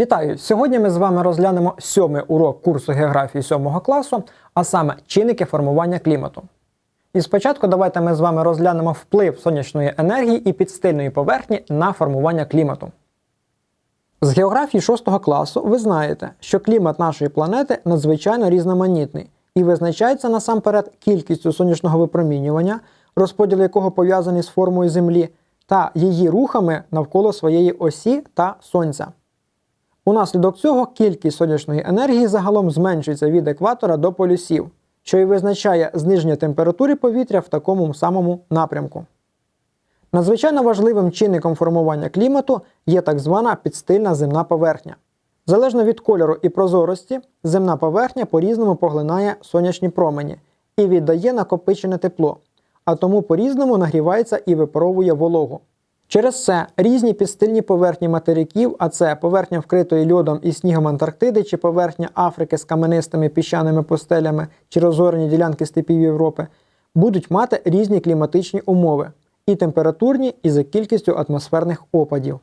Вітаю! Сьогодні ми з вами розглянемо сьомий урок курсу географії 7 класу, а саме чинники формування клімату. І спочатку давайте ми з вами розглянемо вплив сонячної енергії і підстильної поверхні на формування клімату. З географії 6 класу ви знаєте, що клімат нашої планети надзвичайно різноманітний і визначається насамперед кількістю сонячного випромінювання, розподіл якого пов'язаний з формою Землі, та її рухами навколо своєї осі та Сонця. Унаслідок цього кількість сонячної енергії загалом зменшується від екватора до полюсів, що і визначає зниження температури повітря в такому самому напрямку. Надзвичайно важливим чинником формування клімату є так звана підстильна земна поверхня. Залежно від кольору і прозорості, земна поверхня по-різному поглинає сонячні промені і віддає накопичене тепло, а тому по-різному нагрівається і випаровує вологу. Через це різні підстильні поверхні материків, а це поверхня вкритої льодом і снігом Антарктиди чи поверхня Африки з каменистими піщаними пустелями чи розорені ділянки степів Європи, будуть мати різні кліматичні умови і температурні, і за кількістю атмосферних опадів.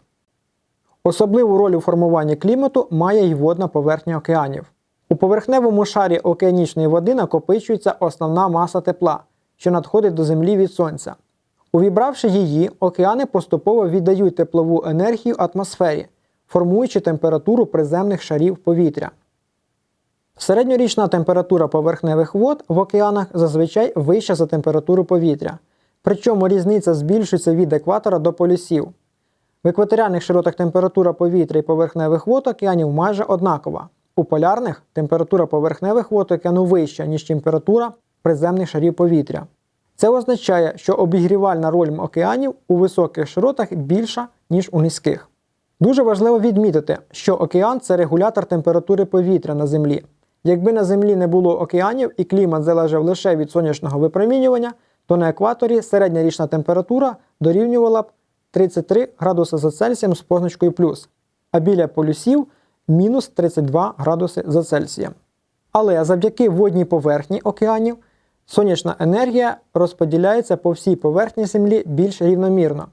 Особливу роль у формуванні клімату має й водна поверхня океанів. У поверхневому шарі океанічної води накопичується основна маса тепла, що надходить до Землі від Сонця. Увібравши її, океани поступово віддають теплову енергію атмосфері, формуючи температуру приземних шарів повітря. Середньорічна температура поверхневих вод в океанах зазвичай вища за температуру повітря, причому різниця збільшується від екватора до полюсів. В екваторіальних широтах температура повітря і поверхневих вод океанів майже однакова. У полярних температура поверхневих вод океану вища, ніж температура приземних шарів повітря. Це означає, що обігрівальна роль океанів у високих широтах більша, ніж у низьких. Дуже важливо відмітити, що океан це регулятор температури повітря на Землі. Якби на Землі не було океанів і клімат залежав лише від сонячного випромінювання, то на екваторі середня річна температура дорівнювала б 33 градуси за Цельсієм з позначкою плюс, а біля полюсів мінус 32 градуси за Цельсієм. Але завдяки водній поверхні океанів сонячна енергія розподіляється по всій поверхні Землі більш рівномірно.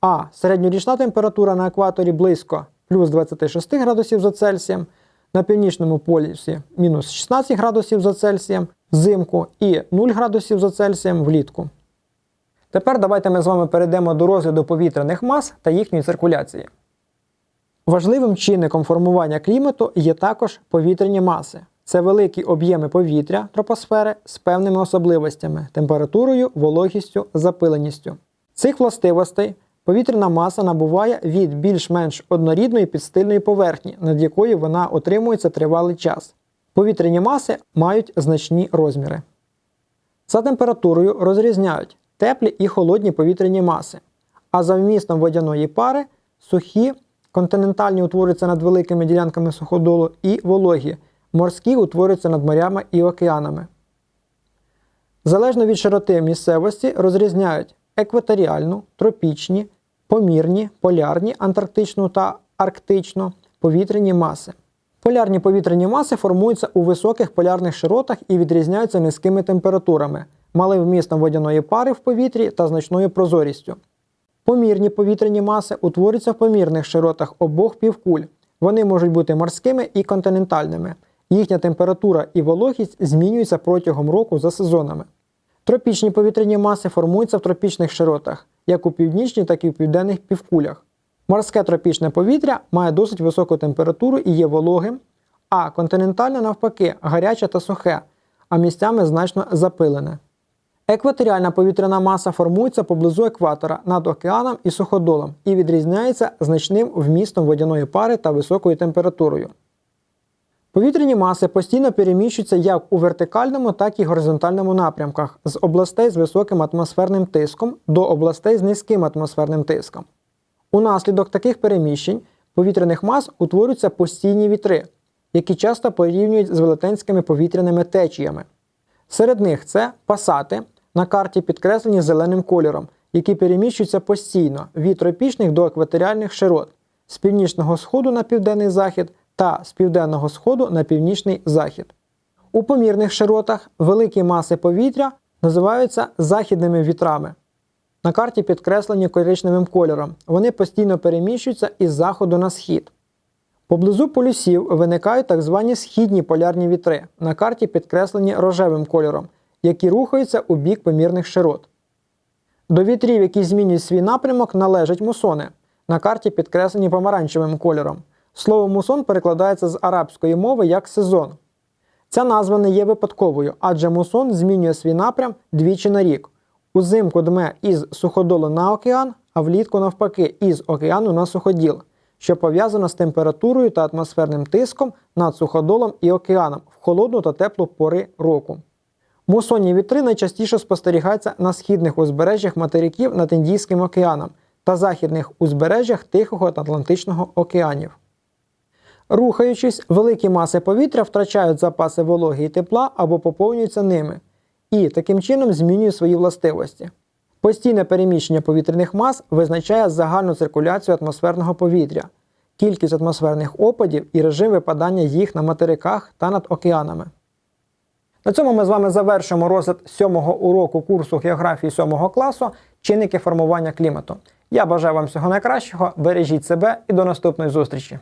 А середньорічна температура на екваторі близько плюс 26 градусів за Цельсієм, на північному полюсі мінус 16 градусів за Цельсієм взимку і 0 градусів за Цельсієм влітку. Тепер давайте ми з вами перейдемо до розгляду повітряних мас та їхньої циркуляції. Важливим чинником формування клімату є також повітряні маси. Це великі об'єми повітря тропосфери з певними особливостями температурою, вологістю, запиленістю. Цих властивостей повітряна маса набуває від більш-менш однорідної підстильної поверхні, над якою вона отримується тривалий час. Повітряні маси мають значні розміри. За температурою розрізняють теплі і холодні повітряні маси, а за вмістом водяної пари сухі, континентальні утворюються над великими ділянками суходолу і вологі. Морські утворюються над морями і океанами. Залежно від широти місцевості розрізняють екваторіальну, тропічні, помірні, полярні, антарктичну та арктичну повітряні маси. Полярні повітряні маси формуються у високих полярних широтах і відрізняються низькими температурами, малим вмістом водяної пари в повітрі та значною прозорістю. Помірні повітряні маси утворюються в помірних широтах обох півкуль. Вони можуть бути морськими і континентальними. Їхня температура і вологість змінюються протягом року за сезонами. Тропічні повітряні маси формуються в тропічних широтах, як у північній, так і в південних півкулях. Морське тропічне повітря має досить високу температуру і є вологим, а континентальне, навпаки, гаряче та сухе, а місцями значно запилене. Екваторіальна повітряна маса формується поблизу екватора над океаном і суходолом і відрізняється значним вмістом водяної пари та високою температурою. Повітряні маси постійно переміщуються як у вертикальному, так і горизонтальному напрямках з областей з високим атмосферним тиском до областей з низьким атмосферним тиском. Унаслідок таких переміщень повітряних мас утворюються постійні вітри, які часто порівнюють з велетенськими повітряними течіями. Серед них це пасати, на карті підкреслені зеленим кольором, які переміщуються постійно від тропічних до екваторіальних широт, з північного сходу на південний захід та з південного сходу на північний захід. У помірних широтах великі маси повітря називаються західними вітрами. На карті підкреслені коричневим кольором. Вони постійно переміщуються із заходу на схід. Поблизу полюсів виникають так звані східні полярні вітри, на карті підкреслені рожевим кольором, які рухаються у бік помірних широт. До вітрів, які змінюють свій напрямок, належать мусони, на карті підкреслені помаранчевим кольором. Слово мусон перекладається з арабської мови як сезон. Ця назва не є випадковою, адже мусон змінює свій напрям двічі на рік. Узимку дме із суходолу на океан, а влітку навпаки із океану на суходіл, що пов'язано з температурою та атмосферним тиском над суходолом і океаном в холодну та теплу пори року. Мусонні вітри найчастіше спостерігаються на східних узбережжях материків над Індійським океаном та західних узбережжях Тихого та Атлантичного океанів. Рухаючись, великі маси повітря втрачають запаси вологи і тепла або поповнюються ними, і таким чином змінюють свої властивості. Постійне переміщення повітряних мас визначає загальну циркуляцію атмосферного повітря, кількість атмосферних опадів і режим випадання їх на материках та над океанами. На цьому ми з вами завершимо розгляд сьомого уроку курсу географії сьомого класу чинники формування клімату. Я бажаю вам всього найкращого, бережіть себе і до наступної зустрічі!